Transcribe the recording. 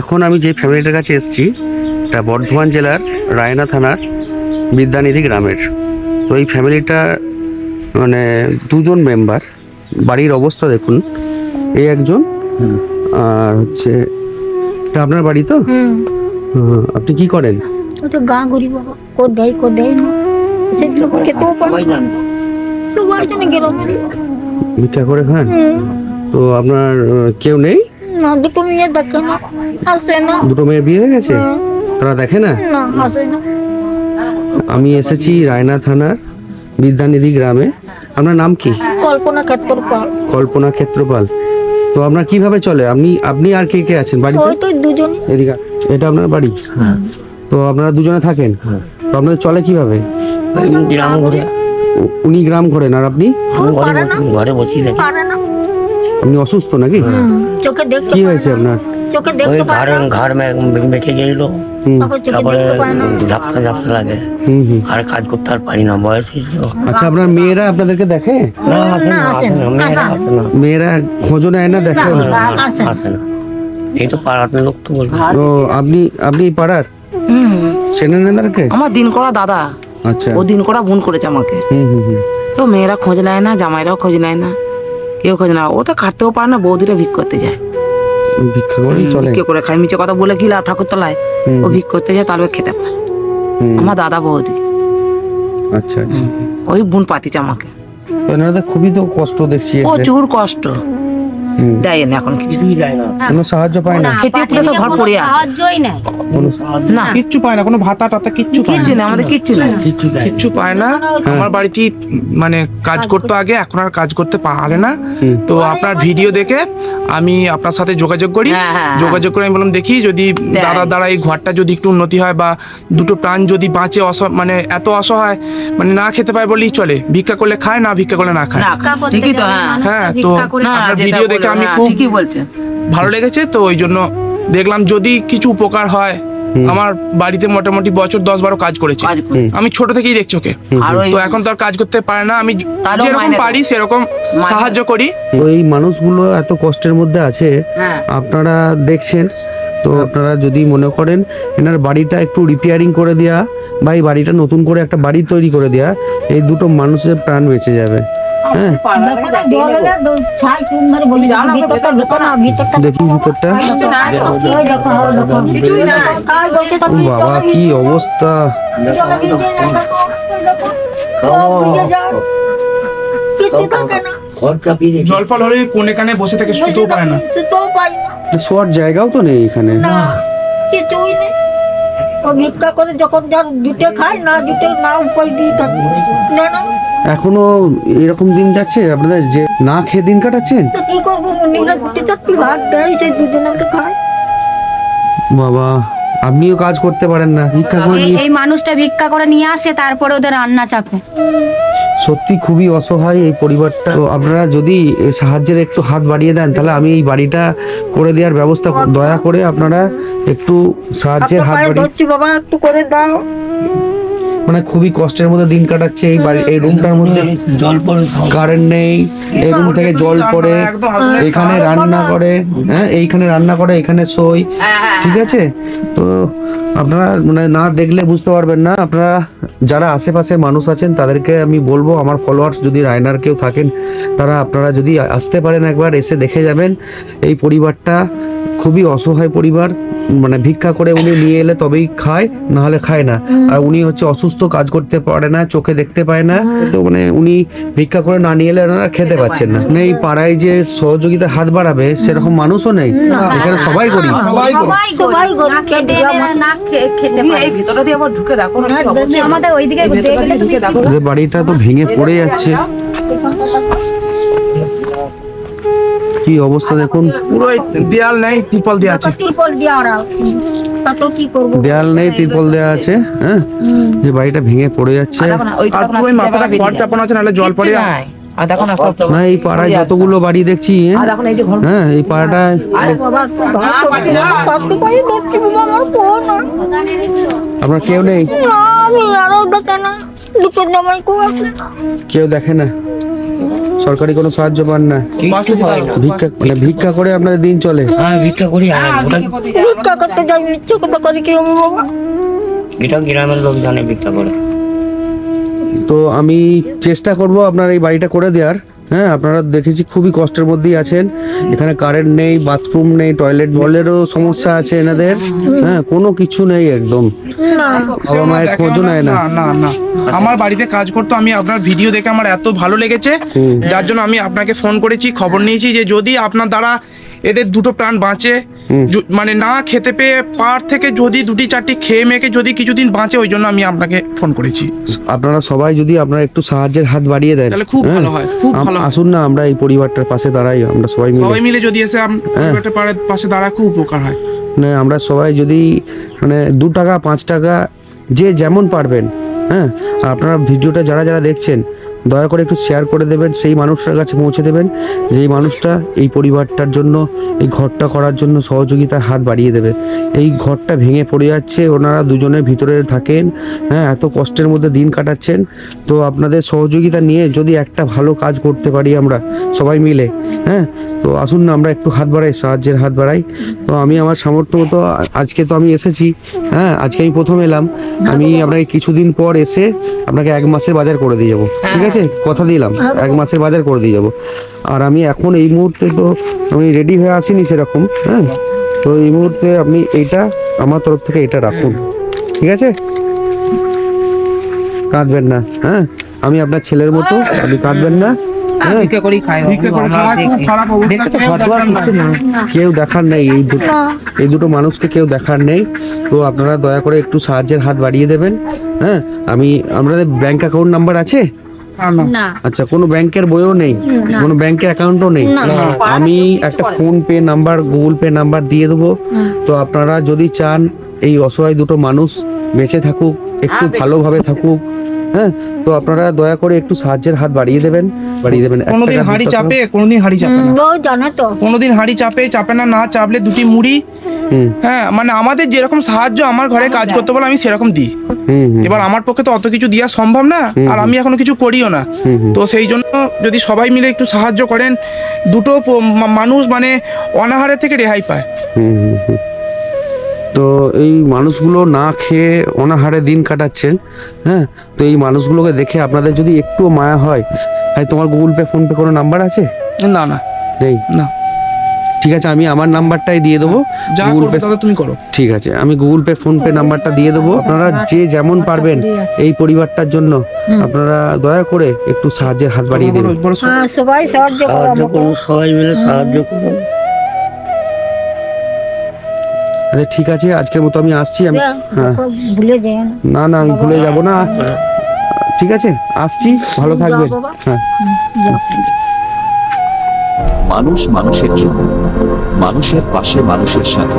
এখন আমি যে ফ্যামিলিটার কাছে এসেছি এটা বর্ধমান জেলার রায়না থানার বিদ্যানিধি গ্রামের। তো এই ফ্যামিলিটা মানে দুজন মেম্বার বাড়ির অবস্থা দেখুন। এই একজন আর হচ্ছে এটা আপনার বাড়ি তো? আপনি কি করেন? ও তো গাঁ ঘুরি বাবা কো দেয় কো দেয় না। সেগুলো খেতেও পারে না। তো বাড়িতে না গেলাম। ভিক্ষা করে খান? তো আপনার কেউ নেই? না দুটো মেয়ে দেখে না আসে না। দুটো মেয়ের বিয়ে হয়ে গেছে? তারা দেখে না? না আসে না। আমি এসেছি রায়না থানার বিদ্যানিধি গ্রামে। আপনার নাম কি? কল্পনা ক্ষেত্র পাল কল্পনা ক্ষেত্রপাল। তো আপনার কীভাবে চলে? আপনি আপনি আর কে কে আছেন বাড়িতে? ওই তো দুজন। এদিকে এটা আপনার বাড়ি? তো আপনারা দুজনে থাকেন? তো আপনার চলে কীভাবে? গ্রাম ঘুরে। উনি গ্রাম করেন আর আপনি? ঘরে বসে থাকি। পারে না। আপনি অসুস্থ নাকি? চোখে দেখতে কি হয়েছে আপনার? চোখে দেখতে পারে না। ঘর মে- বেঁকে হুম। তারপর ঝাপসা ঝাপসা লাগে। হুম হুম। আর কাজ করতে আর পারি না বয়স হয়েছে আচ্ছা আপনার মেয়েরা আপনাদেরকে দেখে? না আসে না, মেয়েরা আসে না। মেয়েরা খোঁজও নেয় না দেখে না, না, আসে না। এই তো পাড়াতে লোক তো বলবে তো আপনি আপনি পাড়ার? হুম। চেনেন এনারকে আমার দিন করা দাদা। আচ্ছা। ও দিন করা বোন করেছে আমাকে। হুম হুম হুম। তো মেয়েরা খোঁজ নেয় না জামাইরাও খোঁজ নেয় না। কেউ খোঁজ না ও তো খাটতেও পারে না বৌদিরা ভিক করতে যায়। ভিক্ষা করে চলে। ভিক্ষা করে খায়। মিছে কথা বলে কি লাভ ঠাকুর তলায় ও ভিক করতে যায় তারপরে খেতে পায় আমার দাদা বৌদি। আচ্ছা আচ্ছা। ওই বোন পাতিছে আমাকে খুবই তো কষ্ট দেখছি। প্রচুর কষ্ট। দেয় না এখন কিছু। কোনো সাহায্য পায় না। খেটে সব ঘর পড়ে আছে। সাহায্যই নাই। না। কিচ্ছু পায় না। কোনো ভাতা টাতা কিচ্ছু পায় কিচ্ছু না। আমাদের কিচ্ছু নেই। কিচ্ছু পায় না। আমার বাড়িতে মানে কাজ করতে আগে এখন আর কাজ করতে পারে না। তো আপনার ভিডিও দেখে আমি আপনার সাথে যোগাযোগ করি। হ্যাঁ, হ্যাঁ, যোগাযোগ করে আমি বললাম দেখি যদি। দাদার দ্বারা এই ঘরটা যদি একটু উন্নতি হয় বা দুটো প্রাণ যদি বাঁচে অস মানে এত অসহায় মানে না খেতে পায় বলেই চলে। ভিক্ষা করলে খায় না ভিক্ষা করলে না খায়। হ্যাঁ। হ্যাঁ তো আপনার ভিডিও দেখে বলল, আমি হ্যাঁ, খুব ঠিকই বলছে। ভালো লেগেছে তো ওই জন্য দেখলাম যদি কিছু উপকার হয় আমার বাড়িতে মোটামুটি বছর দশ বারো কাজ করেছে। আমি ছোট থেকেই দেখছ ওই তো এখন তো আর কাজ করতে পারে না আমি যেরকম পারি সেরকম সাহায্য করি। তো এই মানুষগুলো এত কষ্টের মধ্যে আছে হ্যাঁ। আপনারা দেখছেন তো আপনারা যদি মনে করেন এনার বাড়িটা একটু রিপেয়ারিং করে দেওয়া বা এই বাড়িটা নতুন করে একটা বাড়ি তৈরি করে দেওয়া এই দুটো মানুষের প্রাণ বেঁচে যাবে। দেখো না, জল এলে দো- ছাই চুন মারে বলি, ভিতরটা দেখো না, ভিতরটা দেখি ভিতরটা ওই দেখো, ওই দেখো। কাল বসে ও থাকলে বাবা জলে কি ভিজে- অবস্থা জলে ভিজে যায়, দেখো, ওই দেখো। সব ভিজে যায়। কিচ্ছু থাকে না। ঘর চাপিয়ে রেখে জল ফল হলে কোনে কানে বসে থেকে বসে শুতেও পারে না থাকে, শুতেও পারি না। শোয়ার জায়গাও তো নেই এখানে না, কিছুই নেই। ও ভিক্ষা করে যখন যার জুটে খায় না জুটে না উপায় দিয়ে থাকে। না না। এখনও এরকম দিন যাচ্ছে? আপনাদের যে না খেয়ে দিন কাটাচ্ছেন? তো কি করব? মুন্নিরা গুটি চারটি ভাত দেয় সেই দুজনকে খায়। বাবা আপনিও কাজ করতে পারেন না। ভিক্ষা করে এই নিয়ে এই মানুষটা ভিক্ষা করে নিয়ে আসে তারপরে ওদের রান্না চাপে। সত্যি খুবই অসহায় এই পরিবারটা। তো আপনারা যদি সাহায্যের একটু হাত বাড়িয়ে দেন তাহলে আমি এই বাড়িটা করে দেওয়ার ব্যবস্থা দয়া করে আপনারা একটু সাহায্যের হাত বাড়িয়ে বাবা একটু করে দাও। মানে খুবই কষ্টের মধ্যে দিন কাটাচ্ছে এই বাড়ি এই রুমটার মধ্যে। জল পড়ে কারেন্ট নেই এই রুম থেকে জল পড়ে এখানে রান্না করে হ্যাঁ এইখানে রান্না করে এখানে শোয় ঠিক আছে? তো আপনারা মানে না দেখলে বুঝতে পারবেন না আপনারা যারা আশেপাশে মানুষ আছেন তাদেরকে আমি বলব আমার ফলোয়ার্স যদি রায়নার কেউ থাকেন তারা আপনারা যদি আসতে পারেন একবার এসে দেখে যাবেন। এই পরিবারটা খুবই অসহায় পরিবার মানে ভিক্ষা করে উনি নিয়ে এলে তবেই খায় না হলে খায় না। আর উনি হচ্ছে অসুস্থ কাজ করতে পারে না চোখে দেখতে পায় না। তো মানে উনি ভিক্ষা করে না নিয়ে এলে ওনারা খেতে পাচ্ছেন না। মানে এই পাড়ায় যে সহযোগিতা হাত বাড়াবে সেরকম মানুষও নেই। এখানে সবাই করি বাড়িটা তো ভেঙে পড়ে যাচ্ছে। কি অবস্থা দেখুন। পুরো দেয়াল নেই ত্রিপল দিয়ে আছে। তিরপল দিয়ে ওরা। কি করব? দেয়াল নেই ত্রিপল দেওয়া আছে হ্যাঁ? যে বাড়িটা ভেঙে পড়ে যাচ্ছে। আর পুরো মাথাটা ঘর। চাপানো আছে নাহলে জল পড়ে কিচ্ছু নাই। আর দেখো না এই পাড়ায় যতগুলো বাড়ি দেখছি হ্যাঁ? এই যে ঘর হ্যাঁ এই পাড়াটায় আপনার কেউ নেই? কেউ দেখে না? সরকারি কোনো সাহায্য পান না। ভিক্ষা মানে ভিক্ষা করে আপনাদের দিন চলে। হ্যাঁ ভিক্ষা করি আর ভিক্ষা করতে যাই মিথ্যে করতে করি কি বাবা এটা গ্রামের লোক জানে ভিক্ষা করে। তো আমি চেষ্টা করব আপনার এই বাড়িটা করে দেওয়ার। হ্যাঁ আপনারা দেখেছি খুবই কষ্টের মধ্যেই আছেন। এখানে কারেন্ট নেই বাথরুম নেই টয়লেট জলেরও সমস্যা আছে এনাদের। হ্যাঁ কোনো কিছু নেই একদম। বাবা মায়ের খোঁজও নেয় না। না না আমার বাড়িতে কাজ করতো আমি আপনার ভিডিও দেখে আমার এত ভালো লেগেছে। যার জন্য আমি আপনাকে ফোন করেছি খবর নিয়েছি যে যদি আপনার দ্বারা এদের দুটো প্রাণ বাঁচে। মানে না খেতে পেয়ে পার থেকে যদি দুটি চারটি খেয়ে মেখে যদি কিছুদিন বাঁচে ওই জন্য আমি আপনাকে ফোন করেছি। আপনারা সবাই যদি আপনারা একটু সাহায্যের হাত বাড়িয়ে দেন। তাহলে খুব হ্যাঁ? ভালো হয়, খুব ভালো আসুন না আমরা এই পরিবারটার পাশে দাঁড়াই আমরা সবাই মিলে। সবাই মিলে যদি এসে আম- পরিবারটা পাশে দাঁড়া খুব উপকার হয়। মানে আমরা সবাই যদি মানে দু টাকা পাঁচ টাকা যে যেমন পারবেন হ্যাঁ? আপনারা ভিডিওটা যারা যারা দেখছেন দয়া করে একটু শেয়ার করে দেবেন, সেই মানুষটার কাছে পৌঁছে দেবেন, যেই মানুষটা এই পরিবারটার জন্য, এই ঘরটা করার জন্য সহযোগিতার হাত বাড়িয়ে দেবে। এই ঘরটা ভেঙে পড়ে যাচ্ছে, ওনারা দুজনের ভিতরে থাকেন হ্যাঁ এত কষ্টের মধ্যে দিন কাটাচ্ছেন। তো আপনাদের সহযোগিতা নিয়ে যদি একটা ভালো কাজ করতে পারি আমরা, সবাই মিলে হ্যাঁ তো আসুন না, আমরা একটু হাত বাড়াই, সাহায্যের হাত বাড়াই। তো আমি আমার সামর্থ্য মতো আজকে তো আমি এসেছি হ্যাঁ আজকে আমি প্রথম এলাম। আমি আপনাকে কিছুদিন পর এসে আপনাকে এক মাসের বাজার করে দিয়ে যাব, ঠিক আছে? কথা দিলাম। এক মাসের বাজার করে দিয়ে যাব। আর আমি এখন এই মুহূর্তে তো আমি রেডি হয়ে আসিনি সেরকম হ্যাঁ? তো এই মুহূর্তে আপনি এইটা আমার তরফ থেকে এটা রাখুন। ঠিক আছে? কাঁদবেন না হ্যাঁ? আমি আপনার ছেলের মতো আপনি কাঁদবেন না হ্যাঁ? না। কেউ দেখার নেই এই দুটো এই দুটো মানুষকে কেউ দেখার নেই। তো আপনারা দয়া করে একটু সাহায্যের হাত বাড়িয়ে দেবেন হ্যাঁ? আমি আপনাদের ব্যাংক অ্যাকাউন্ট নাম্বার আছে? না, আচ্ছা কোনো ব্যাংকের বইও নেই? কোনো ব্যাংকের অ্যাকাউন্টও নেই? আমি একটা PhonePe number Google Pay number দিয়ে দেবো। তো আপনারা যদি চান এই অসহায় দুটো মানুষ বেঁচে থাকুক একটু ভালোভাবে থাকুক হ্যাঁ তো আপনারা দয়া করে একটু সাহায্যের হাত বাড়িয়ে দেবেন বাড়িয়ে দেবেন কোনোদিন হাঁড়ি চাপে কোনোদিন হাঁড়ি চাপে না। ও জানে তো। কোনোদিন হাঁড়ি চাপে চাপে না না চাপলে দুটি মুড়ি। হ্যাঁ মানে আমাদের যেরকম সাহায্য আমার ঘরে কাজ করতে বলে আমি সেরকম দিই। এবার আমার পক্ষে তো অত কিছু দেওয়া সম্ভব না আর আমি এখনও কিছু করিও না। তো সেই জন্য যদি সবাই মিলে একটু সাহায্য করেন দুটো মানুষ মানে অনাহারের থেকে রেহাই পায়। তো এই মানুষগুলো না খেয়ে অনাহারে দিন কাটাচ্ছেন হ্যাঁ? তো এই মানুষগুলোকে দেখে আপনাদের যদি একটু মায়া হয় ভাই তোমার গুগল পে ফোন পে কোনো নাম্বার আছে? না না। নেই? না। ঠিক আছে আমি আমার নাম্বারটাই দিয়ে দেবো। গুগল পে দাদা তুমি করো। ঠিক আছে আমি গুগল পে ফোন পে নাম্বারটা দিয়ে দেবো। আপনারা যে যেমন পারবেন এই পরিবারটার জন্য আপনারা দয়া করে একটু সাহায্যের হাত বাড়িয়ে বড় দেবেন হ্যাঁ সবাই সাহায্য করো করুন সবাই মিলে সাহায্য করুন। আচ্ছা ঠিক আছে আজকের মতো আমি আসছি আমি হ্যাঁ। ভুলে না। না না আমি ভুলে যাব না। ঠিক আছে আসছি ভালো থাকবে। হ্যাঁ। মানুষ মানুষের জন্য মানুষের পাশে মানুষের সাথে।